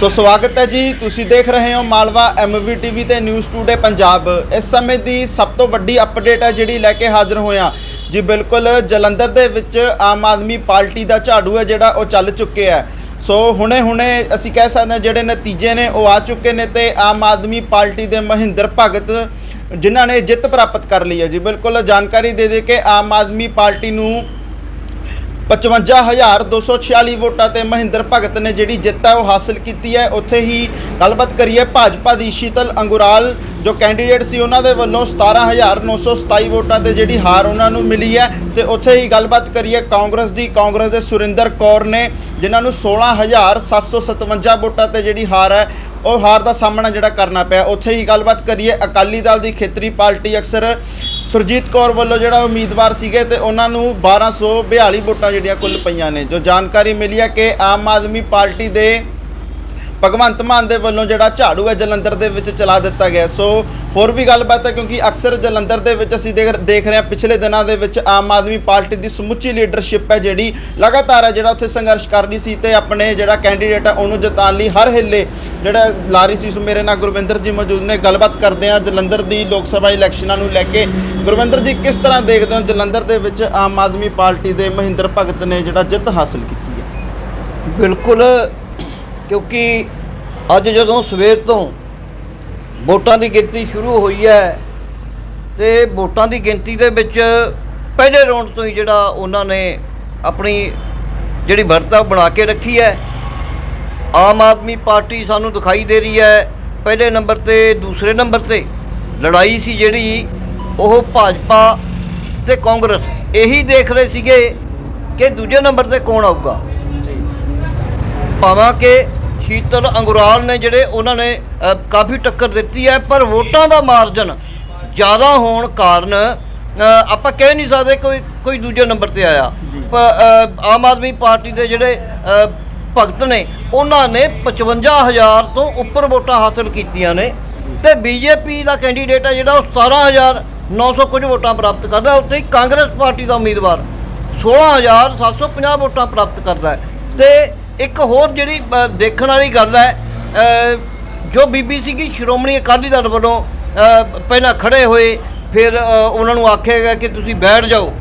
ਸੋ ਸਵਾਗਤ ਹੈ ਜੀ। ਤੁਸੀਂ ਦੇਖ ਰਹੇ ਹੋ ਮਾਲਵਾ ਐਮਵੀ ਟੀਵੀ ਤੇ ਨਿਊਜ਼ ਟੂਡੇ ਪੰਜਾਬ। ਇਸ ਸਮੇਂ ਦੀ ਸਭ ਤੋਂ ਵੱਡੀ ਅਪਡੇਟ ਹੈ ਜਿਹੜੀ ਲੈ ਕੇ ਹਾਜ਼ਰ ਹੋਇਆ। ਜੀ ਬਿਲਕੁਲ, ਜਲੰਧਰ ਦੇ ਵਿੱਚ ਆਮ ਆਦਮੀ ਪਾਰਟੀ ਦਾ ਝਾੜੂ ਹੈ ਜਿਹੜਾ ਉਹ ਚੱਲ ਚੁੱਕਿਆ ਹੈ। ਸੋ ਹੁਣੇ ਹੁਣੇ ਅਸੀਂ ਕਹਿ ਸਕਦੇ ਹਾਂ ਜਿਹੜੇ ਨਤੀਜੇ ਨੇ ਉਹ ਆ ਚੁੱਕੇ ਨੇ ਤੇ ਆਮ ਆਦਮੀ ਪਾਰਟੀ ਦੇ ਮਹਿੰਦਰ ਭਗਤ, ਜਿਨ੍ਹਾਂ ਨੇ ਜਿੱਤ ਪ੍ਰਾਪਤ ਕਰ ਲਈ ਹੈ। ਜੀ ਬਿਲਕੁਲ, ਜਾਣਕਾਰੀ ਦੇ ਦੇ ਕੇ ਆਮ ਆਦਮੀ ਪਾਰਟੀ ਨੂੰ 55246 ਵੋਟਾਂ ਤੇ ਮਹਿੰਦਰ ਭਗਤ ਨੇ ਜਿਹੜੀ ਜਿੱਤ ਹੈ ਉਹ ਹਾਸਲ ਕੀਤੀ ਹੈ। ਉੱਥੇ ਹੀ ਗੱਲਬਾਤ ਕਰੀਏ ਭਾਜਪਾ ਦੀ ਸ਼ੀਤਲ ਅੰਗੁਰਾਲ, ਜੋ ਕੈਂਡੀਡੇਟ ਸੀ ਉਹਨਾਂ ਦੇ ਵੱਲੋਂ 17927 ਵੋਟਾਂ ਤੇ ਜਿਹੜੀ ਹਾਰ ਉਹਨਾਂ ਨੂੰ ਮਿਲੀ ਹੈ। ਤੇ ਉੱਥੇ ਹੀ ਗੱਲਬਾਤ ਕਰੀਏ ਕਾਂਗਰਸ ਦੀ, ਕਾਂਗਰਸ ਦੇ ਸੁਰਿੰਦਰ ਕੌਰ ਨੇ, ਜਿਨ੍ਹਾਂ ਨੂੰ 16757 ਵੋਟਾਂ ਤੇ ਜਿਹੜੀ ਹਾਰ ਹੈ, ਉਹ ਹਾਰ ਦਾ ਸਾਹਮਣਾ ਜਿਹੜਾ ਕਰਨਾ ਪਿਆ। ਉੱਥੇ ਹੀ ਗੱਲਬਾਤ ਕਰੀਏ ਅਕਾਲੀ ਦਲ ਦੀ ਖੇਤਰੀ ਪਾਰਟੀ ਅਕਸਰ। ਸੁਰਜੀਤ ਕੌਰ ਵੱਲੋਂ ਜਿਹੜਾ ਉਮੀਦਵਾਰ ਸੀਗੇ ਤੇ ਉਹਨਾਂ ਨੂੰ 1242 ਵੋਟਾਂ ਜਿਹੜੀਆਂ ਕੁੱਲ ਪਈਆਂ ਨੇ। ਜੋ ਜਾਣਕਾਰੀ ਮਿਲੀ ਹੈ ਕਿ ਆਮ ਆਦਮੀ ਪਾਰਟੀ ਦੇ ਭਗਵੰਤ ਮਾਨ ਦੇ ਵੱਲੋਂ ਜਿਹੜਾ ਝਾੜੂ ਹੈ ਜਲੰਧਰ ਦੇ ਵਿੱਚ ਚਲਾ ਦਿੱਤਾ ਗਿਆ। ਸੋ ਹੋਰ ਵੀ ਗੱਲਬਾਤ ਹੈ ਕਿਉਂਕਿ ਅਕਸਰ ਜਲੰਧਰ ਦੇ ਵਿੱਚ ਅਸੀਂ ਦੇਖ ਰਹੇ ਹਾਂ ਪਿਛਲੇ ਦਿਨਾਂ ਦੇ ਵਿੱਚ ਆਮ ਆਦਮੀ ਪਾਰਟੀ ਦੀ ਸਮੁੱਚੀ ਲੀਡਰਸ਼ਿਪ ਹੈ ਜਿਹੜੀ ਲਗਾਤਾਰ ਹੈ ਜਿਹੜਾ ਉੱਥੇ ਸੰਘਰਸ਼ ਕਰ ਰਹੀ ਸੀ ਤੇ ਆਪਣੇ ਜਿਹੜਾ ਕੈਂਡੀਡੇਟ ਹੈ ਉਹਨੂੰ ਜਿਤਾਉਣ ਲਈ ਹਰ ਹਿੱਲੇ ਜਿਹੜਾ ਲਾ ਰਹੀ ਸੀ। ਸੋ ਮੇਰੇ ਨਾਲ ਗੁਰਵਿੰਦਰ ਜੀ ਮੌਜੂਦ ਨੇ, ਗੱਲਬਾਤ ਕਰਦੇ ਹਾਂ ਜਲੰਧਰ ਦੀ ਲੋਕ ਸਭਾ ਇਲੈਕਸ਼ਨਾਂ ਨੂੰ ਲੈ ਕੇ। ਗੁਰਵਿੰਦਰ ਜੀ, ਕਿਸ ਤਰ੍ਹਾਂ ਦੇਖਦੇ ਹੋ ਜਲੰਧਰ ਦੇ ਵਿੱਚ ਆਮ ਆਦਮੀ ਪਾਰਟੀ ਦੇ ਮਹਿੰਦਰ ਭਗਤ ਨੇ ਜਿਹੜਾ ਜਿੱਤ ਹਾਸਲ ਕੀਤੀ ਹੈ? ਬਿਲਕੁਲ ਕਿਉਂਕਿ ਅੱਜ ਜਦੋਂ ਸਵੇਰ ਤੋਂ ਵੋਟਾਂ ਦੀ ਗਿਣਤੀ ਸ਼ੁਰੂ ਹੋਈ ਹੈ ਤੇ ਵੋਟਾਂ ਦੀ ਗਿਣਤੀ ਦੇ ਵਿੱਚ ਪਹਿਲੇ ਰੌਂਡ ਤੋਂ ਹੀ ਜਿਹੜਾ ਉਹਨਾਂ ਨੇ ਆਪਣੀ ਜਿਹੜੀ ਵਰਤਾ ਬਣਾ ਕੇ ਰੱਖੀ ਹੈ। ਆਮ ਆਦਮੀ ਪਾਰਟੀ ਸਾਨੂੰ ਦਿਖਾਈ ਦੇ ਰਹੀ ਹੈ। ਪਹਿਲੇ ਨੰਬਰ ਤੇ ਦੂਸਰੇ ਨੰਬਰ ਤੇ ਲੜਾਈ ਸੀ ਜਿਹੜੀ ਉਹ ਭਾਜਪਾ ਤੇ ਕਾਂਗਰਸ ਇਹੀ ਦੇਖ ਰਹੇ ਸੀਗੇ ਕਿ ਦੂਜੇ ਨੰਬਰ ਤੇ ਕੌਣ ਆਊਗਾ। ਭਾਵਾਂ ਕਿ ਸ਼ੀਤਲ ਅੰਗੁਰਾਲ ਨੇ ਜਿਹੜੇ ਉਹਨਾਂ ਨੇ ਕਾਫੀ ਟੱਕਰ ਦਿੱਤੀ ਹੈ ਪਰ ਵੋਟਾਂ ਦਾ ਮਾਰਜਨ ਜ਼ਿਆਦਾ ਹੋਣ ਕਾਰਨ ਆਪਾਂ ਕਹਿ ਨਹੀਂ ਸਕਦੇ ਕੋਈ ਕੋਈ ਦੂਜੇ ਨੰਬਰ ਤੇ ਆਇਆ। ਆਮ ਆਦਮੀ ਪਾਰਟੀ ਦੇ ਜਿਹੜੇ ਭਗਤ ਨੇ ਉਹਨਾਂ ਨੇ 55000 ਤੋਂ ਉੱਪਰ ਵੋਟਾਂ ਹਾਸਲ ਕੀਤੀਆਂ ਨੇ ਤੇ ਬੀਜੇਪੀ ਦਾ ਕੈਂਡੀਡੇਟ ਹੈ ਜਿਹੜਾ ਉਹ 17900 ਕੁਝ ਵੋਟਾਂ ਪ੍ਰਾਪਤ ਕਰਦਾ ਉੱਥੇ ਹੀ ਕਾਂਗਰਸ ਪਾਰਟੀ ਦਾ ਉਮੀਦਵਾਰ 16750 ਵੋਟਾਂ ਪ੍ਰਾਪਤ ਕਰਦਾ ਤੇ ਇੱਕ ਹੋਰ ਜਿਹੜੀ ਅ, ਦੇਖਣ ਵਾਲੀ ਗੱਲ ਹੈ ਅ, ਜੋ ਬੀਬੀ ਸੀਗੀ ਸ਼੍ਰੋਮਣੀ ਅਕਾਲੀ ਦਲ ਵੱਲੋਂ ਅ, ਪਹਿਲਾਂ ਖੜੇ ਹੋਏ ਫਿਰ ਅ, ਉਹਨਾਂ ਨੂੰ ਆਖਿਆ ਗਿਆ ਕਿ ਤੁਸੀਂ ਬੈਠ ਜਾਓ।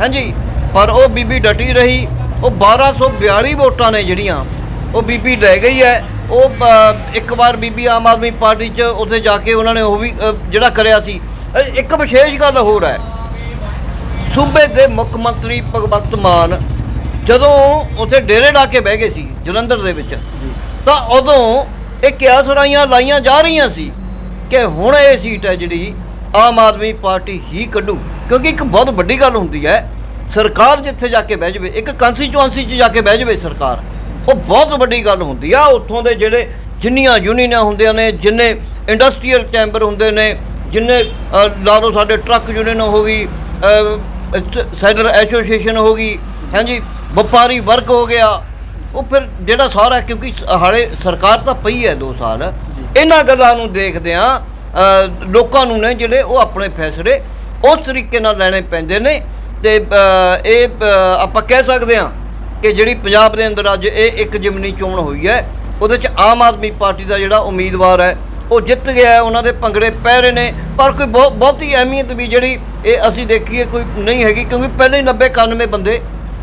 ਹਾਂਜੀ ਪਰ ਉਹ ਬੀਬੀ ਡਟੀ ਰਹੀ ਉਹ 1242 ਵੋਟਾਂ ਨੇ ਜਿਹੜੀਆਂ ਉਹ ਬੀਬੀ ਲੈ ਗਈ ਹੈ। ਉਹ ਅ, ਇੱਕ ਵਾਰ ਬੀਬੀ ਆਮ ਆਦਮੀ ਪਾਰਟੀ 'ਚ ਉੱਥੇ ਜਾ ਕੇ ਉਹਨਾਂ ਨੇ ਉਹ ਵੀ ਅ, ਜਿਹੜਾ ਕਰਿਆ ਸੀ। ਅ, ਇੱਕ ਵਿਸ਼ੇਸ਼ ਗੱਲ ਹੋਰ ਹੈ। ਸੂਬੇ ਦੇ ਮੁੱਖ ਮੰਤਰੀ ਭਗਵੰਤ ਮਾਨ ਜਦੋਂ ਉੱਥੇ ਡੇਰੇ ਲਾ ਕੇ ਬਹਿ ਗਏ ਸੀ ਜਲੰਧਰ ਦੇ ਵਿੱਚ ਤਾਂ ਉਦੋਂ ਇਹ ਕਿਆਸ ਰਾਈਆਂ ਲਾਈਆਂ ਜਾ ਰਹੀਆਂ ਸੀ ਕਿ ਹੁਣ ਇਹ ਸੀਟ ਹੈ ਜਿਹੜੀ ਆਮ ਆਦਮੀ ਪਾਰਟੀ ਹੀ ਕੱਢੂ। ਕਿਉਂਕਿ ਇੱਕ ਬਹੁਤ ਵੱਡੀ ਗੱਲ ਹੁੰਦੀ ਹੈ ਸਰਕਾਰ ਜਿੱਥੇ ਜਾ ਕੇ ਬਹਿ ਜਾਵੇ ਇੱਕ ਕੰਸਟੀਚੁਐਂਸੀ 'ਚ ਜਾ ਕੇ ਬਹਿ ਜਾਵੇ ਸਰਕਾਰ ਉਹ ਬਹੁਤ ਵੱਡੀ ਗੱਲ ਹੁੰਦੀ ਆ। ਉੱਥੋਂ ਦੇ ਜਿਹੜੇ ਜਿੰਨੀਆਂ ਯੂਨੀਅਨਾਂ ਹੁੰਦੀਆਂ ਨੇ ਜਿੰਨੇ ਇੰਡਸਟਰੀਅਲ ਚੈਂਬਰ ਹੁੰਦੇ ਨੇ ਜਿੰਨੇ ਲਾ ਲਓ ਸਾਡੇ ਟਰੱਕ ਯੂਨੀਅਨ ਹੋ ਗਈ ਸੈਡਰ ਐਸੋਸੀਏਸ਼ਨ ਹੋ ਗਈ ਹਾਂਜੀ ਵਪਾਰੀ ਵਰਗ ਹੋ ਗਿਆ ਉਹ ਫਿਰ ਜਿਹੜਾ ਸਾਰਾ ਕਿਉਂਕਿ ਹਾਲੇ ਸਰਕਾਰ ਤਾਂ ਪਈ ਹੈ 2 ਸਾਲ। ਇਹਨਾਂ ਗੱਲਾਂ ਨੂੰ ਦੇਖਦਿਆਂ ਅ, ਲੋਕਾਂ ਨੂੰ ਨੇ ਜਿਹੜੇ ਉਹ ਆਪਣੇ ਫੈਸਲੇ ਉਸ ਤਰੀਕੇ ਨਾਲ ਲੈਣੇ ਪੈਂਦੇ ਨੇ ਤੇ ਇਹ ਆਪਾਂ ਕਹਿ ਸਕਦੇ ਹਾਂ ਕਿ ਜਿਹੜੀ ਪੰਜਾਬ ਦੇ ਅੰਦਰ ਅੱਜ ਇਹ ਇੱਕ ਜਿਮਨੀ ਚੋਣ ਹੋਈ ਹੈ ਉਹਦੇ ਚ ਆਮ ਆਦਮੀ ਪਾਰਟੀ ਦਾ ਜਿਹੜਾ ਉਮੀਦਵਾਰ ਹੈ ਉਹ ਜਿੱਤ ਗਿਆ ਉਹਨਾਂ ਦੇ ਭੰਗੜੇ ਪੈ ਰਹੇ ਨੇ ਪਰ ਕੋਈ ਬਹੁਤ ਬਹੁਤੀ ਅਹਿਮੀਅਤ ਵੀ ਜਿਹੜੀ ਇਹ ਅਸੀਂ ਦੇਖੀਏ ਕੋਈ ਨਹੀਂ ਹੈਗੀ ਕਿਉਂਕਿ ਪਹਿਲੇ ਹੀ 90 91 ਬੰਦੇ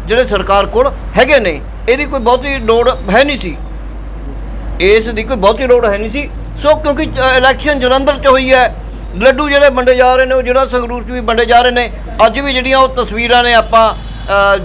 ਜਿਹੜੇ ਸਰਕਾਰ ਕੋਲ ਹੈਗੇ ਨੇ, ਇਹਦੀ ਕੋਈ ਬਹੁਤੀ ਲੋੜ ਹੈ ਨਹੀਂ ਸੀ। ਇਸ ਦੀ ਕੋਈ ਬਹੁਤੀ ਲੋੜ ਹੈ ਨਹੀਂ ਸੀ। ਸੋ ਕਿਉਂਕਿ ਇਲੈਕਸ਼ਨ ਜਲੰਧਰ ਚ ਹੋਈ ਹੈ। ਲੱਡੂ ਜਿਹੜੇ ਵੰਡੇ ਜਾ ਰਹੇ ਨੇ, ਉਹ ਜਿਹੜਾ ਸੰਗਰੂਰ ਚ ਵੀ ਵੰਡੇ ਜਾ ਰਹੇ ਨੇ। ਅੱਜ ਵੀ ਜਿਹੜੀਆਂ ਉਹ ਤਸਵੀਰਾਂ ਨੇ ਆਪਾਂ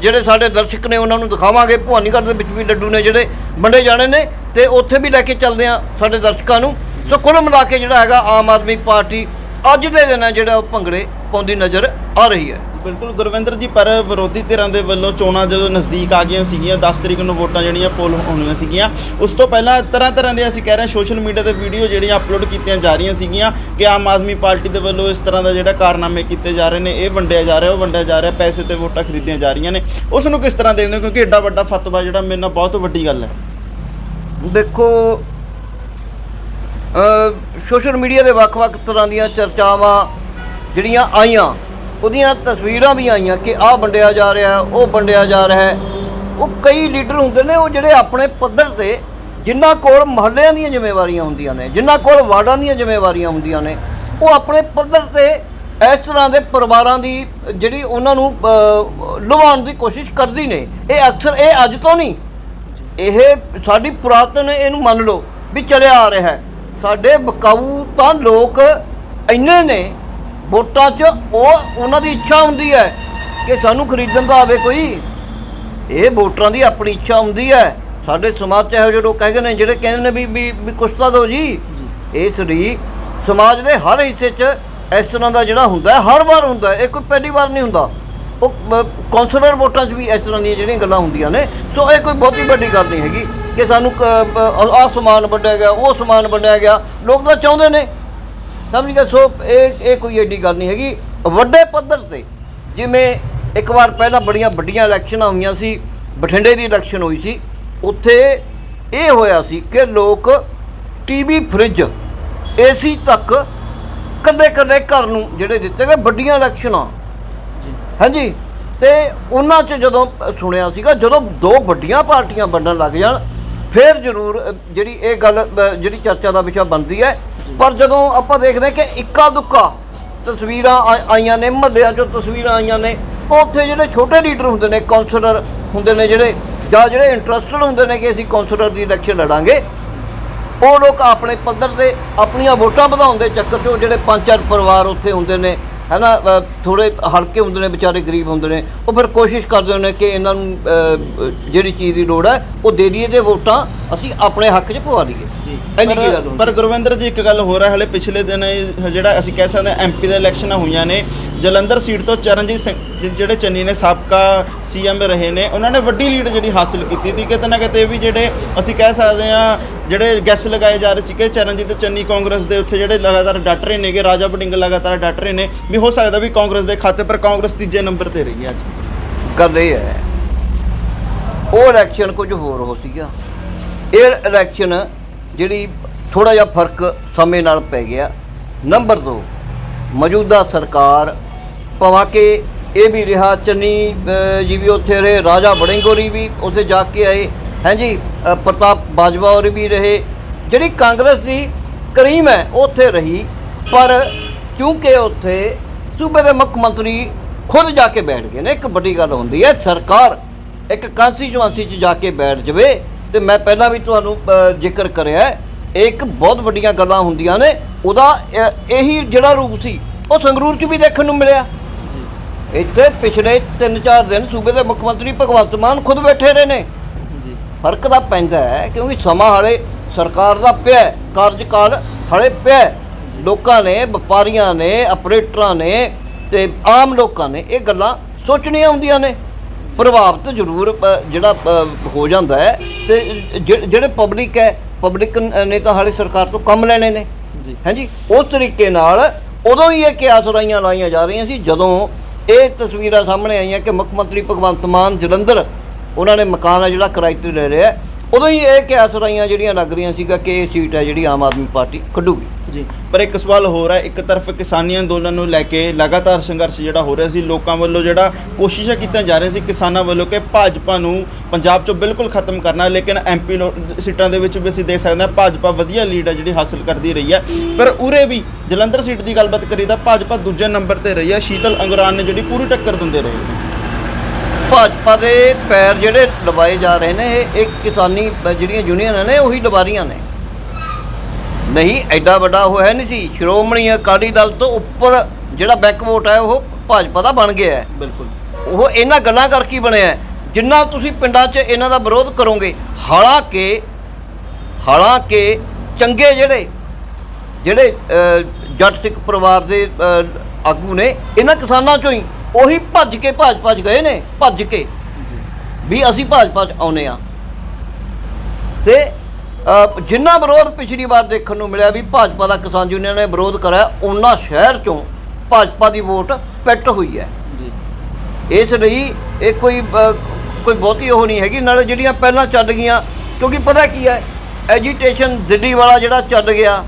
ਜਿਹੜੇ ਸਾਡੇ ਦਰਸ਼ਕ ਨੇ, ਉਹਨਾਂ ਨੂੰ ਦਿਖਾਵਾਂਗੇ। ਭਵਾਨੀਗੜ੍ਹ ਦੇ ਵਿੱਚ ਵੀ ਲੱਡੂ ਨੇ ਜਿਹੜੇ ਵੰਡੇ ਜਾਣੇ ਨੇ ਤੇ ਉੱਥੇ ਵੀ ਲੈ ਕੇ ਚੱਲਦੇ ਆ ਸਾਡੇ ਦਰਸ਼ਕਾਂ ਨੂੰ। ਸੋ ਕੁੱਲ ਮਿਲਾ ਕੇ ਜਿਹੜਾ ਹੈਗਾ ਆਮ ਆਦਮੀ ਪਾਰਟੀ ਅੱਜ ਦੇ ਦਿਨ ਹੈ ਜਿਹੜਾ ਉਹ ਭੰਗੜੇ ਪਾਉਂਦੀ ਨਜ਼ਰ ਆ ਰਹੀ ਹੈ। ਬਿਲਕੁਲ ਗੁਰਵਿੰਦਰ ਜੀ, ਪਰ ਵਿਰੋਧੀ ਧਿਰਾਂ ਦੇ ਵੱਲੋਂ ਚੋਣਾਂ ਜਦੋਂ ਨਜ਼ਦੀਕ ਆ ਗਈਆਂ ਸੀਗੀਆਂ 10 ਤਰੀਕ ਨੂੰ ਵੋਟਾਂ ਜਿਹੜੀਆਂ ਪੋਲ ਹੋਣੀਆਂ ਸੀਗੀਆਂ, ਉਸ ਤੋਂ ਪਹਿਲਾਂ ਤਰ੍ਹਾਂ ਤਰ੍ਹਾਂ ਦੇ ਅਸੀਂ ਕਹਿ ਰਹੇ ਹਾਂ ਸੋਸ਼ਲ ਮੀਡੀਆ ਤੇ ਵੀਡੀਓ ਜਿਹੜੀਆਂ ਅਪਲੋਡ ਕੀਤੀਆਂ ਜਾ ਰਹੀਆਂ ਸੀਗੀਆਂ ਕਿ ਆਮ ਆਦਮੀ ਪਾਰਟੀ ਦੇ ਵੱਲੋਂ ਇਸ ਤਰ੍ਹਾਂ ਦਾ ਜਿਹੜਾ ਕਾਰਨਾਮੇ ਕੀਤੇ ਜਾ ਰਹੇ ਨੇ, ਇਹ ਵੰਡਿਆ ਜਾ ਰਿਹਾ, ਉਹ ਵੰਡਿਆ ਜਾ ਰਿਹਾ, ਪੈਸੇ ਤੇ ਵੋਟਾਂ ਖਰੀਦੀਆਂ ਜਾ ਰਹੀਆਂ ਨੇ। ਉਸ ਨੂੰ ਕਿਸ ਤਰ੍ਹਾਂ ਦੇਖਦੇ ਹੋ? ਕਿਉਂਕਿ ਐਡਾ ਵੱਡਾ ਫਤਵਾ ਜਿਹੜਾ ਮੇਰੇ ਨਾਲ ਬਹੁਤ ਵੱਡੀ ਗੱਲ ਹੈ। ਦੇਖੋ ਸੋਸ਼ਲ ਮੀਡੀਆ ਦੇ ਵੱਖ-ਵੱਖ ਤਰ੍ਹਾਂ ਦੀਆਂ ਚਰਚਾਵਾਂ ਜਿਹੜੀਆਂ ਆਈਆਂ ਉਹਦੀਆਂ ਤਸਵੀਰਾਂ ਵੀ ਆਈਆਂ ਕਿ ਆਹ ਵੰਡਿਆ ਜਾ ਰਿਹਾ ਉਹ ਵੰਡਿਆ ਜਾ ਰਿਹਾ ਉਹ ਕਈ ਲੀਡਰ ਹੁੰਦੇ ਨੇ ਉਹ ਜਿਹੜੇ ਆਪਣੇ ਪੱਧਰ ਤੇ ਜਿਨ੍ਹਾਂ ਕੋਲ ਮਹੱਲਿਆਂ ਦੀਆਂ ਜ਼ਿੰਮੇਵਾਰੀਆਂ ਹੁੰਦੀਆਂ ਨੇ ਜਿਨ੍ਹਾਂ ਕੋਲ ਵਾਰਡਾਂ ਦੀਆਂ ਜ਼ਿੰਮੇਵਾਰੀਆਂ ਹੁੰਦੀਆਂ ਨੇ ਉਹ ਆਪਣੇ ਪੱਧਰ ਤੇ ਇਸ ਤਰ੍ਹਾਂ ਦੇ ਪਰਿਵਾਰਾਂ ਦੀ ਜਿਹੜੀ ਉਹਨਾਂ ਨੂੰ ਅ, ਲੁਭਾਉਣ ਦੀ ਕੋਸ਼ਿਸ਼ ਕਰਦੀ ਨੇ। ਇਹ ਅਕਸਰ ਇਹ ਅੱਜ ਤੋਂ ਨਹੀਂ। ਇਹ ਸਾਡੀ ਪੁਰਾਤਨ ਇਹਨੂੰ ਮੰਨ ਲਓ ਵੀ ਚਲਿਆ ਆ ਰਿਹਾ ਹੈ। ਸਾਡੇ ਬਕਾਊ ਤਾਂ ਲੋਕ ਇੰਨੇ ਨੇ ਵੋਟਾਂ 'ਚ ਉਹ ਉਹਨਾਂ ਦੀ ਇੱਛਾ ਹੁੰਦੀ ਹੈ ਕਿ ਸਾਨੂੰ ਖਰੀਦਣ ਦਾ ਆਵੇ ਕੋਈ। ਇਹ ਵੋਟਰਾਂ ਦੀ ਆਪਣੀ ਇੱਛਾ ਹੁੰਦੀ ਹੈ। ਸਾਡੇ ਸਮਾਜ 'ਚ ਇਹੋ ਜਿਹੇ ਲੋਕ ਹੈਗੇ ਨੇ ਜਿਹੜੇ ਕਹਿੰਦੇ ਨੇ ਵੀ ਵੀ ਕੁਛ ਤਾਂ ਦਿਓ ਜੀ। ਇਸ ਲਈ ਸਮਾਜ ਦੇ ਹਰ ਹਿੱਸੇ 'ਚ ਇਸ ਤਰ੍ਹਾਂ ਦਾ ਜਿਹੜਾ ਹੁੰਦਾ ਹਰ ਵਾਰ ਹੁੰਦਾ ਇਹ ਕੋਈ ਪਹਿਲੀ ਵਾਰ ਨਹੀਂ ਹੁੰਦਾ। ਉਹ ਕੌਂਸਲਰ ਵੋਟਾਂ 'ਚ ਵੀ ਇਸ ਤਰ੍ਹਾਂ ਦੀਆਂ ਜਿਹੜੀਆਂ ਗੱਲਾਂ ਹੁੰਦੀਆਂ ਨੇ। ਸੋ ਇਹ ਕੋਈ ਬਹੁਤੀ ਵੱਡੀ ਗੱਲ ਨਹੀਂ ਹੈਗੀ ਕਿ ਸਾਨੂੰ ਆਹ ਸਮਾਨ ਵੰਡਿਆ ਗਿਆ ਉਹ ਸਮਾਨ ਵੰਡਿਆ ਗਿਆ। ਲੋਕ ਤਾਂ ਚਾਹੁੰਦੇ ਨੇ ਸਮਝ ਗਏ ਸੋ ਇਹ ਇਹ ਕੋਈ ਏਡੀ ਗੱਲ ਨਹੀਂ ਹੈਗੀ। ਵੱਡੇ ਪੱਧਰ ਤੇ ਜਿਵੇਂ ਇੱਕ ਵਾਰ ਪਹਿਲਾਂ ਬੜੀਆਂ ਵੱਡੀਆਂ ਇਲੈਕਸ਼ਨਾਂ ਹੋਈਆਂ ਸੀ ਬਠਿੰਡੇ ਦੀ ਇਲੈਕਸ਼ਨ ਹੋਈ ਸੀ ਉੱਥੇ ਇਹ ਹੋਇਆ ਸੀ ਕਿ ਲੋਕ ਟੀਵੀ ਫ੍ਰਿਜ ਏਸੀ ਤੱਕ ਕੱਲੇ ਕੱਲੇ ਘਰ ਨੂੰ ਜਿਹੜੇ ਦਿੱਤੇ ਗਏ ਵੱਡੀਆਂ ਇਲੈਕਸ਼ਨਾਂ। ਹਾਂਜੀ? ਤੇ ਉਹਨਾਂ 'ਚ ਜਦੋਂ ਸੁਣਿਆ ਸੀਗਾ ਜਦੋਂ ਦੋ ਵੱਡੀਆਂ ਪਾਰਟੀਆਂ ਵੰਡਣ ਲੱਗ ਜਾਣ ਫਿਰ ਜ਼ਰੂਰ ਜਿਹੜੀ ਇਹ ਗੱਲ ਜਿਹੜੀ ਚਰਚਾ ਦਾ ਵਿਸ਼ਾ ਬਣਦੀ ਹੈ ਪਰ ਜਦੋਂ ਆਪਾਂ ਦੇਖਦੇ ਕਿ ਇੱਕਾ ਦੁੱਕਾ ਤਸਵੀਰਾਂ ਆ- ਆਈਆਂ ਨੇ ਮਹੱਲਿਆਂ 'ਚੋਂ ਤਸਵੀਰਾਂ ਆਈਆਂ ਨੇ ਉਹ ਉੱਥੇ ਜਿਹੜੇ ਛੋਟੇ ਲੀਡਰ ਹੁੰਦੇ ਨੇ ਕਾਉਂਸਲਰ ਹੁੰਦੇ ਨੇ ਜਿਹੜੇ ਜਾਂ ਜਿਹੜੇ ਇੰਟਰਸਟਡ ਹੁੰਦੇ ਨੇ ਕਿ ਅਸੀਂ ਕਾਉਂਸਲਰ ਦੀ ਇਲੈਕਸ਼ਨ ਲੜਾਂਗੇ ਉਹ ਲੋਕ ਆਪਣੇ ਪੱਧਰ ਤੇ ਆਪਣੀਆਂ ਵੋਟਾਂ ਵਧਾਉਣ ਦੇ ਚੱਕਰ 'ਚੋਂ ਜਿਹੜੇ ਪੰਜ ਚਾਰ ਪਰਿਵਾਰ ਉੱਥੇ ਹੁੰਦੇ ਨੇ ਹੈਨਾ ਥੋੜੇ ਹਲਕੇ ਹੁੰਦੇ ਨੇ ਵਿਚਾਰੇ ਗਰੀਬ ਹੁੰਦੇ ਨੇ ਉਹ ਫਿਰ ਕੋਸ਼ਿਸ਼ ਕਰਦੇ ਨੇ ਕਿ ਇਹਨਾਂ ਨੂੰ ਅ, ਜਿਹੜੀ ਚੀਜ਼ ਦੀ ਲੋੜ ਹੈ ਉਹ ਦੇ ਦਈਏ ਤੇ ਵੋਟਾਂ ਅਸੀਂ ਆਪਣੇ ਹੱਕ 'ਚ ਪਵਾ ਲਈਏ। ਇੰਨੀ ਕੀ ਗੱਲ ਪਰ ਹੁੰਦੀ ਪਰ ਗੁਰਵਿੰਦਰ ਜੀ ਇੱਕ ਗੱਲ ਹੋਰ ਹੈ ਹਲੇ ਪਿਛਲੇ ਦਿਨ ਇਹ ਜਿਹੜਾ ਅਸੀਂ ਕਹਿ ਸਕਦੇ ਹਾਂ ਐਮਪੀ ਦੇ ਇਲੈਕਸ਼ਨਾਂ ਹੋਈਆਂ ਨੇ ਜਲੰਧਰ ਸੀਟ ਤੋਂ ਚਰਨਜੀਤ ਸਿੰਘ ਜਿ- ਜਿਹੜੇ ਚੰਨੀ ਨੇ ਸਾਬਕਾ ਸੀਐਮ ਰਹੇ ਨੇ ਉਹਨਾਂ ਨੇ ਵੱਡੀ ਲੀਡ ਜਿਹੜੀ ਹਾਸਲ ਕੀਤੀ ਸੀ ਕਿਤੇ ਨਾ ਕਿਤੇ ਵੀ ਜਿਹੜੇ ਅਸੀਂ ਕਹਿ ਸਕਦੇ ਹਾਂ ਜਿਹੜੇ ਗੈਸ ਲਗਾਏ ਜਾ ਰਹੇ ਸੀ ਕਿ ਚਰਨਜੀਤ ਚੰਨੀ ਕਾਂਗਰਸ ਦੇ ਉੱਥੇ ਜਿਹੜੇ ਲਗਾਤਾਰ ਡਟ ਰਹੇ ਨੇਗੇ ਰਾਜਾ ਬਡਿੰਗ ਲਗਾਤਾਰ ਡਟ ਰਹੇ ਨੇ ਵੀ ਹੋ ਸਕਦਾ ਵੀ ਕਾਂਗਰਸ ਦੇ ਖਾਤੇ ਪਰ ਕਾਂਗਰਸ ਤੀਜੇ ਨੰਬਰ ਤੇ ਰਹੀ ਹੈ ਅੱਜ। ਗੱਲ ਇਹ ਹੈ ਉਹ ਇਲੈਕਸ਼ਨ ਕੁਝ ਹੋਰ ਹੋ ਸੀਗਾ। ਇਹ ਇਲੈਕਸ਼ਨ ਜਿਹੜੀ ਥੋੜਾ ਜਿਹਾ ਫ਼ਰਕ ਸਮੇਂ ਨਾਲ ਪੈ ਗਿਆ। ਨੰਬਰ 2 ਮੌਜੂਦਾ ਸਰਕਾਰ ਭਵਾਂ ਕਿ ਇਹ ਵੀ ਰਿਹਾ, ਚੰਨੀ ਜੀ ਵੀ ਉੱਥੇ ਰਹੇ, ਰਾਜਾ ਬੜਿੰਗੋਰੀ ਵੀ ਉੱਥੇ ਜਾ ਕੇ ਆਏ। ਹਾਂਜੀ ਪ੍ਰਤਾਪ ਬਾਜਵਾ ਹੋਰ ਵੀ ਰਹੇ। ਜਿਹੜੀ ਕਾਂਗਰਸ ਦੀ ਕਰੀਮ ਹੈ, ਉਹ ਉੱਥੇ ਰਹੀ, ਪਰ ਕਿਉਂਕਿ ਉੱਥੇ ਸੂਬੇ ਦੇ ਮੁੱਖ ਮੰਤਰੀ ਖੁਦ ਜਾ ਕੇ ਬੈਠ ਗਏ ਨੇ, ਇੱਕ ਵੱਡੀ ਗੱਲ ਹੁੰਦੀ ਹੈ, ਸਰਕਾਰ ਇੱਕ ਕਾਂਸਟੀਚੁਐਂਸੀ 'ਚ ਜਾ ਕੇ ਬੈਠ ਜਵੇ ਤੇ ਮੈਂ ਪਹਿਲਾਂ ਵੀ ਤੁਹਾਨੂੰ ਜ਼ਿਕਰ ਕਰਿਆ ਇਹ ਇੱਕ ਬਹੁਤ ਵੱਡੀਆਂ ਗੱਲਾਂ ਹੁੰਦੀਆਂ ਨੇ ਉਹਦਾ ਇਹੀ ਜਿਹੜਾ ਰੂਪ ਸੀ ਉਹ ਸੰਗਰੂਰ 'ਚ ਵੀ ਦੇਖਣ ਨੂੰ ਮਿਲਿਆ। ਇੱਥੇ ਪਿਛਲੇ 3-4 ਦਿਨ ਸੂਬੇ ਦੇ ਮੁੱਖ ਮੰਤਰੀ ਭਗਵੰਤ ਮਾਨ ਖੁਦ ਬੈਠੇ ਰਹੇ ਨੇ। ਜੀ। ਫ਼ਰਕ ਤਾਂ ਪੈਂਦਾ ਹੈ ਕਿਉਂਕਿ ਸਮਾਂ ਹਲੇ ਸਰਕਾਰ ਦਾ ਪਿਆ ਕਾਰਜਕਾਲ ਹਲੇ ਪਿਆ। ਲੋਕਾਂ ਨੇ ਵਪਾਰੀਆਂ ਨੇ ਆਪਰੇਟਰਾਂ ਨੇ ਤੇ ਆਮ ਲੋਕਾਂ ਨੇ ਇਹ ਗੱਲਾਂ ਸੋਚਣੀਆਂ ਹੁੰਦੀਆਂ ਨੇ। ਪ੍ਰਭਾਵਿਤ ਜ਼ਰੂਰ ਅ, ਜਿਹੜਾ ਹੋ ਜਾਂਦਾ ਹੈ ਤੇ ਜਿਹੜੇ ਪਬਲਿਕ ਹੈ ਪਬਲਿਕ ਨੇ ਤਾਂ ਹਾਲੇ ਸਰਕਾਰ ਤੋਂ ਕੰਮ ਲੈਣੇ ਨੇ। ਜੀ। ਹਾਂਜੀ ਉਸ ਤਰੀਕੇ ਨਾਲ ਉਦੋਂ ਹੀ ਇਹ ਕਿਆਸ ਰਾਈਆਂ ਲਾਈਆਂ ਜਾ ਰਹੀਆਂ ਸੀ ਜਦੋਂ ਇਹ ਤਸਵੀਰਾਂ ਸਾਹਮਣੇ ਆਈਆਂ ਕਿ ਮੁੱਖ ਮੰਤਰੀ ਭਗਵੰਤ ਮਾਨ ਜਲੰਧਰ ਉਹਨਾਂ ਨੇ ਮਕਾਨ ਆ ਜਿਹੜਾ ਕਿਰਾਏ ਤੇ ਲੈ ਰਿਹਾ ਉਦੋਂ ਹੀ ਇਹ ਕਿਆਸ ਰਾਈਆਂ ਜਿਹੜੀਆਂ ਲੱਗ ਰਹੀਆਂ ਸੀਗਾ ਕਿ ਇਹ ਸੀਟ ਹੈ ਜਿਹੜੀ ਆਮ ਆਦਮੀ ਪਾਰਟੀ ਕੱਢੂਗੀ ਜੀ। ਪਰ ਇੱਕ ਸਵਾਲ ਹੋਰ ਹੈ, ਇੱਕ ਤਰਫ ਕਿਸਾਨੀ ਅੰਦੋਲਨ ਨੂੰ ਲੈ ਕੇ ਲਗਾਤਾਰ ਸੰਘਰਸ਼ ਜਿਹੜਾ ਹੋ ਰਿਹਾ ਸੀ, ਲੋਕਾਂ ਵੱਲੋਂ ਜਿਹੜਾ ਕੋਸ਼ਿਸ਼ਾਂ ਕੀਤੀਆਂ ਜਾ ਰਹੀਆਂ ਸੀ ਕਿਸਾਨਾਂ ਵੱਲੋਂ ਕਿ ਭਾਜਪਾ ਨੂੰ ਪੰਜਾਬ 'ਚੋਂ ਬਿਲਕੁਲ ਖਤਮ ਕਰਨਾ, ਲੇਕਿਨ ਐਮਪੀ ਸੀਟਾਂ ਦੇ ਵਿੱਚ ਵੀ ਅਸੀਂ ਦੇਖ ਸਕਦੇ ਹਾਂ, ਭਾਜਪਾ ਵਧੀਆ ਲੀਡ ਹੈ ਜਿਹੜੀ ਹਾਸਲ ਕਰਦੀ ਰਹੀ ਹੈ। ਪਰ ਉਰੇ ਵੀ ਜਲੰਧਰ ਸੀਟ ਦੀ ਗੱਲਬਾਤ ਕਰੀ ਤਾਂ ਭਾਜਪਾ ਦੂਜੇ ਨੰਬਰ ਤੇ ਰਹੀ ਹੈ, ਸ਼ੀਤਲ ਅੰਗਰਾਨ ਨੇ ਜਿਹੜੀ ਪੂਰੀ ਟੱਕਰ ਦਿੰਦੇ ਰਹੇ। ਨੇ। ਭਾਜਪਾ ਦੇ ਪੈਰ ਜਿਹੜੇ ਦਬਾਏ ਜਾ ਰਹੇ ਨੇ, ਇਹ ਕਿਸਾਨੀ ਜਿਹੜੀਆਂ ਯੂਨੀਅਨਾਂ ਨੇ, ਉਹੀ ਦਬਾ ਰਹੀਆਂ ਨੇ। ਨਹੀਂ ਐਡਾ ਵੱਡਾ ਉਹ ਹੈ ਨਹੀਂ ਸੀ। ਸ਼੍ਰੋਮਣੀ ਅਕਾਲੀ ਦਲ ਤੋਂ ਉੱਪਰ ਜਿਹੜਾ ਬੈਕਵੋਟ ਹੈ ਉਹ ਭਾਜਪਾ ਦਾ ਬਣ ਗਿਆ ਹੈ। ਬਿਲਕੁਲ। ਉਹ ਇਹਨਾਂ ਗੱਲਾਂ ਕਰਕੇ ਬਣਿਆ ਹੈ। ਜਿੰਨਾ ਤੁਸੀਂ ਪਿੰਡਾਂ 'ਚ ਇਹਨਾਂ ਦਾ ਵਿਰੋਧ ਕਰੋਗੇ ਹਾਲਾਂਕਿ ਹਾਲਾਂਕਿ ਚੰਗੇ ਜਿਹੜੇ ਜਿਹੜੇ ਅ, ਜੱਟ ਸਿੱਖ ਪਰਿਵਾਰ ਦੇ ਅ, ਆਗੂ ਨੇ ਇਹਨਾਂ ਕਿਸਾਨਾਂ 'ਚੋਂ ਹੀ ਉਹੀ ਭੱਜ ਕੇ ਭਾਜਪਾ 'ਚ ਗਏ ਨੇ ਭੱਜ ਕੇ। ਵੀ ਅਸੀਂ ਭਾਜਪਾ 'ਚ ਆਉਨੇ ਆ ਤੇ ਜਿੰਨਾ ਵਿਰੋਧ ਪਿਛਲੀ ਵਾਰ ਦੇਖਣ ਨੂੰ ਮਿਲਿਆ ਵੀ ਭਾਜਪਾ ਦਾ ਕਿਸਾਨ ਯੂਨੀਅਨ ਨੇ ਵਿਰੋਧ ਕਰਿਆ ਉਹਨਾਂ ਸ਼ਹਿਰ 'ਚੋਂ ਭਾਜਪਾ ਦੀ ਵੋਟ ਪਿੱਟ ਹੋਈ ਹੈ। ਜੀ। ਇਸ ਲਈ ਇਹ ਕੋਈ ਕੋਈ ਬਹੁਤੀ ਉਹ ਨਹੀਂ ਹੈਗੀ ਨਾਲੇ ਜਿਹੜੀਆਂ ਪਹਿਲਾਂ ਚੱਲ ਗਈਆਂ ਕਿਉਂਕਿ ਪਤਾ ਕੀ ਹੈ ਐਜੀਟੇਸ਼ਨ ਦਿੱਲੀ ਵਾਲਾ ਜਿਹੜਾ ਚੱਲ ਗਿਆ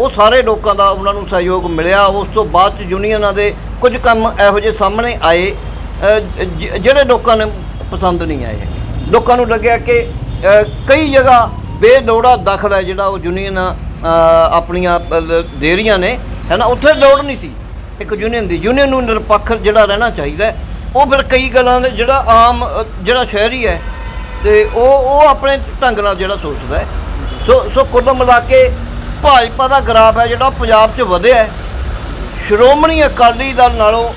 ਉਹ ਸਾਰੇ ਲੋਕਾਂ ਦਾ ਉਹਨਾਂ ਨੂੰ ਸਹਿਯੋਗ ਮਿਲਿਆ। ਉਸ ਤੋਂ ਬਾਅਦ ਚ ਯੂਨੀਅਨਾਂ ਦੇ ਕੁਝ ਕੰਮ ਇਹੋ ਜਿਹੇ ਸਾਹਮਣੇ ਆਏ ਜਿਹੜੇ ਲੋਕਾਂ ਨੂੰ ਪਸੰਦ ਨਹੀਂ ਆਏ। ਲੋਕਾਂ ਨੂੰ ਲੱਗਿਆ ਕਿ ਕਈ ਜਗ੍ਹਾ ਬੇਲੋੜਾ ਦਖਲ ਹੈ ਜਿਹੜਾ ਉਹ ਯੂਨੀਅਨ ਆਪਣੀਆਂ ਦੇ ਰਹੀਆਂ ਨੇ, ਹੈ ਨਾ? ਉੱਥੇ ਲੋੜ ਨਹੀਂ ਸੀ। ਇੱਕ ਯੂਨੀਅਨ ਦੀ। ਯੂਨੀਅਨ ਨੂੰ ਨਿਰਪੱਖ ਜਿਹੜਾ ਰਹਿਣਾ ਚਾਹੀਦਾ ਉਹ ਫਿਰ ਕਈ ਗੱਲਾਂ ਦੇ ਜਿਹੜਾ ਆਮ ਜਿਹੜਾ ਸ਼ਹਿਰੀ ਹੈ, ਤੇ ਉਹ ਉਹ ਆਪਣੇ ਢੰਗ ਨਾਲ ਜਿਹੜਾ ਸੋਚਦਾ ਹੈ। ਸੋ ਸੋ ਕੁੱਲ ਮਿਲਾ ਕੇ ਭਾਜਪਾ ਦਾ ਗ੍ਰਾਫ ਹੈ ਜਿਹੜਾ ਪੰਜਾਬ 'ਚ ਵਧਿਆ ਹੈ। ਸ਼੍ਰੋਮਣੀ ਅਕਾਲੀ ਦਲ ਨਾਲੋਂ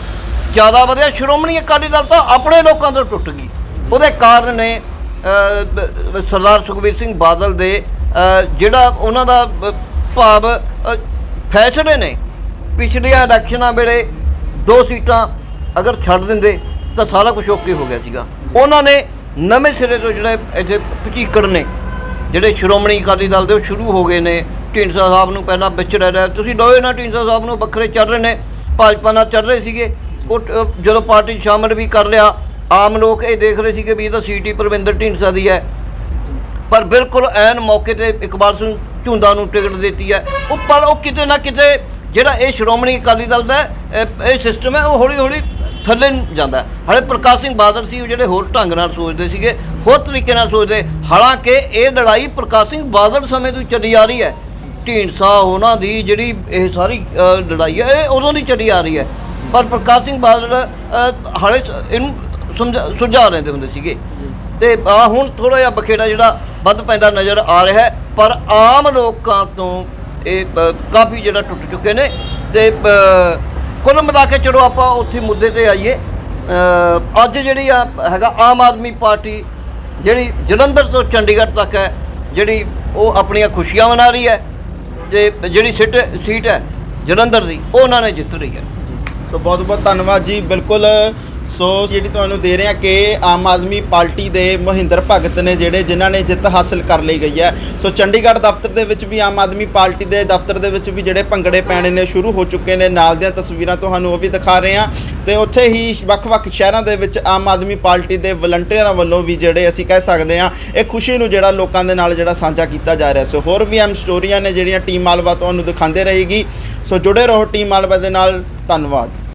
ਜ਼ਿਆਦਾ ਵਧਿਆ। ਸ਼੍ਰੋਮਣੀ ਅਕਾਲੀ ਦਲ ਤਾਂ ਆਪਣੇ ਲੋਕਾਂ ਤੋਂ ਟੁੱਟ ਗਈ। ਉਹਦੇ ਕਾਰਨ ਨੇ ਸਰਦਾਰ ਸੁਖਬੀਰ ਸਿੰਘ ਬਾਦਲ ਦੇ ਜਿਹੜਾ ਉਹਨਾਂ ਦਾ ਭਾਵ ਅ, ਫੈਸਲੇ ਨੇ ਪਿਛਲੀਆਂ ਇਲੈਕਸ਼ਨਾਂ ਵੇਲੇ ਦੋ ਸੀਟਾਂ ਅਗਰ ਛੱਡ ਦਿੰਦੇ ਤਾਂ ਸਾਰਾ ਕੁਝ ਓਕੇ ਹੋ ਗਿਆ ਸੀਗਾ। ਉਹਨਾਂ ਨੇ ਨਵੇਂ ਸਿਰੇ ਤੋਂ ਜਿਹੜੇ ਇੱਥੇ ਪਚੀਕੜ ਨੇ ਜਿਹੜੇ ਸ਼੍ਰੋਮਣੀ ਅਕਾਲੀ ਦਲ ਦੇ ਉਹ ਸ਼ੁਰੂ ਹੋ ਗਏ ਨੇ। ਢੀਂਡਸਾ ਸਾਹਿਬ ਨੂੰ ਪਹਿਲਾਂ ਵਿੱਚ ਰਹਿ ਰਿਹਾ ਤੁਸੀਂ ਲੋਏ ਨਾਲ ਢੀਂਡਸਾ ਸਾਹਿਬ ਨੂੰ ਵੱਖਰੇ ਚੱਲ ਰਹੇ ਨੇ ਭਾਜਪਾ ਨਾਲ ਚੱਲ ਰਹੇ ਸੀਗੇ। ਉਹ ਜਦੋਂ ਪਾਰਟੀ 'ਚ ਸ਼ਾਮਲ ਵੀ ਕਰ ਲਿਆ ਆਮ ਲੋਕ ਇਹ ਦੇਖ ਰਹੇ ਸੀਗੇ ਵੀ ਇਹ ਤਾਂ ਸੀਟੀ ਪ੍ਰਵਿੰਦਰ ਢੀਂਡਸਾ ਦੀ ਹੈ। ਪਰ ਬਿਲਕੁਲ ਐਨ ਮੌਕੇ ਤੇ ਇਕਬਾਲ ਸਿੰਘ ਝੁੰਦਾ ਨੂੰ ਟਿਕਟ ਦਿੱਤੀ ਹੈ। ਉਹ ਪਰ ਉਹ ਕਿਤੇ ਨਾ ਕਿਤੇ ਜਿਹੜਾ ਇਹ ਸ਼੍ਰੋਮਣੀ ਅਕਾਲੀ ਦਲ ਦਾ ਇਹ- ਇਹ ਸਿਸਟਮ ਹੈ, ਉਹ ਹੌਲੀ ਹੌਲੀ ਥੱਲੇ ਜਾਂਦਾ ਹੈ। ਹਾਲੇ ਪ੍ਰਕਾਸ਼ ਸਿੰਘ ਬਾਦਲ ਸੀ, ਉਹ ਜਿਹੜੇ ਹੋਰ ਢੰਗ ਨਾਲ ਸੋਚਦੇ ਸੀਗੇ, ਹੋਰ ਤਰੀਕੇ ਨਾਲ ਸੋਚਦੇ। ਹਾਲਾਂਕਿ ਇਹ ਲੜਾਈ ਪ੍ਰਕਾਸ਼ ਸਿੰਘ ਬਾਦਲ ਸਮੇਂ ਤੋਂ ਚੱਲੀ ਆ ਰਹੀ ਹੈ। ਢੀਂਡਸਾ, ਉਹਨਾਂ ਦੀ ਜਿਹੜੀ ਇਹ ਸਾਰੀ ਲੜਾਈ ਹੈ, ਇਹ ਉਦੋਂ ਦੀ ਚੱਲੀ ਆ ਰਹੀ ਹੈ। ਪਰ ਪ੍ਰਕਾਸ਼ ਸਿੰਘ ਬਾਦਲ ਹਾਲੇ ਸ- ਇਹਨੂੰ ਸਮਝਾ ਸੁਝਾ ਲੈਂਦੇ ਹੁੰਦੇ ਸੀਗੇ। ਤੇ ਆ ਹੁਣ ਥੋੜਾ ਜਿਹਾ ਬਖੇੜਾ ਜਿਹੜਾ ਵੱਧ ਪੈਂਦਾ ਨਜ਼ਰ ਆ ਰਿਹਾ ਹੈ, ਪਰ ਆਮ ਲੋਕਾਂ ਤੋਂ ਇਹ ਕਾਫੀ ਜਿਹੜਾ ਟੁੱਟ ਚੁੱਕੇ ਨੇ ਤੇ ਕੁੱਲ ਮਿਲਾ ਕੇ ਚਲੋ ਆਪਾਂ ਉੱਥੇ ਮੁੱਦੇ ਤੇ ਆਈਏ। ਅੱਜ ਜਿਹੜੀ ਆ ਹੈਗਾ ਆਮ ਆਦਮੀ ਪਾਰਟੀ, ਜਿਹੜੀ ਜਲੰਧਰ ਤੋਂ ਚੰਡੀਗੜ੍ਹ ਤੱਕ ਹੈ, ਜਿਹੜੀ ਉਹ ਆਪਣੀਆਂ ਖੁਸ਼ੀਆਂ ਮਨਾ ਰਹੀ ਹੈ ਤੇ ਜਿਹੜੀ ਸਿੱਟ ਸੀਟ ਹੈ ਜਲੰਧਰ ਦੀ, ਉਹ ਉਹਨਾਂ ਨੇ ਜਿੱਤ ਰਹੀ ਹੈ। ਸੋ ਬਹੁਤ ਬਹੁਤ ਧੰਨਵਾਦ ਜੀ। ਬਿਲਕੁਲ ਸੋ ਜਿਹੜੀ ਤੁਹਾਨੂੰ ਦੇ ਰਿਹਾ ਕਿ ਆਮ ਆਦਮੀ ਪਾਰਟੀ ਦੇ ਮਹਿੰਦਰ ਭਗਤ ਨੇ ਜਿਹੜੇ ਜਿਨ੍ਹਾਂ ਨੇ ਜਿੱਤ ਹਾਸਲ ਕਰ ਲਈ ਗਈ ਹੈ। ਸੋ ਚੰਡੀਗੜ੍ਹ ਦਫ਼ਤਰ ਦੇ ਵਿੱਚ ਵੀ ਆਮ ਆਦਮੀ ਪਾਰਟੀ ਦੇ ਦਫ਼ਤਰ ਦੇ ਵਿੱਚ ਵੀ ਜਿਹੜੇ ਭੰਗੜੇ ਪੈਣੇ ਨੇ ਸ਼ੁਰੂ ਹੋ ਚੁੱਕੇ ਨੇ। ਨਾਲ ਦੀਆਂ ਤਸਵੀਰਾਂ ਤੁਹਾਨੂੰ ਉਹ ਵੀ ਦਿਖਾ ਰਹੇ ਹਾਂ। ਤੇ ਉੱਥੇ ਹੀ ਵੱਖ-ਵੱਖ ਸ਼ਹਿਰਾਂ ਦੇ ਵਿੱਚ ਆਮ ਆਦਮੀ ਪਾਰਟੀ ਦੇ ਵਲੰਟੀਅਰਾਂ ਵੱਲੋਂ ਵੀ ਜਿਹੜੇ ਅਸੀਂ ਕਹਿ ਸਕਦੇ ਹਾਂ, ਇਹ ਖੁਸ਼ੀ ਨੂੰ ਜਿਹੜਾ ਲੋਕਾਂ ਦੇ ਨਾਲ ਜਿਹੜਾ ਸਾਂਝਾ ਕੀਤਾ ਜਾ ਰਿਹਾ। ਸੋ ਹੋਰ ਵੀ ਐਮ ਸਟੋਰੀਆਂ ਨੇ ਜਿਹੜੀਆਂ ਟੀਮ ਮਾਲਵਾ ਤੁਹਾਨੂੰ ਦਿਖਾਉਂਦੇ ਰਹੇਗੀ। ਸੋ ਜੁੜੇ ਰਹੋ ਟੀਮ ਮਾਲਵਾ ਦੇ ਨਾਲ। ਧੰਨਵਾਦ।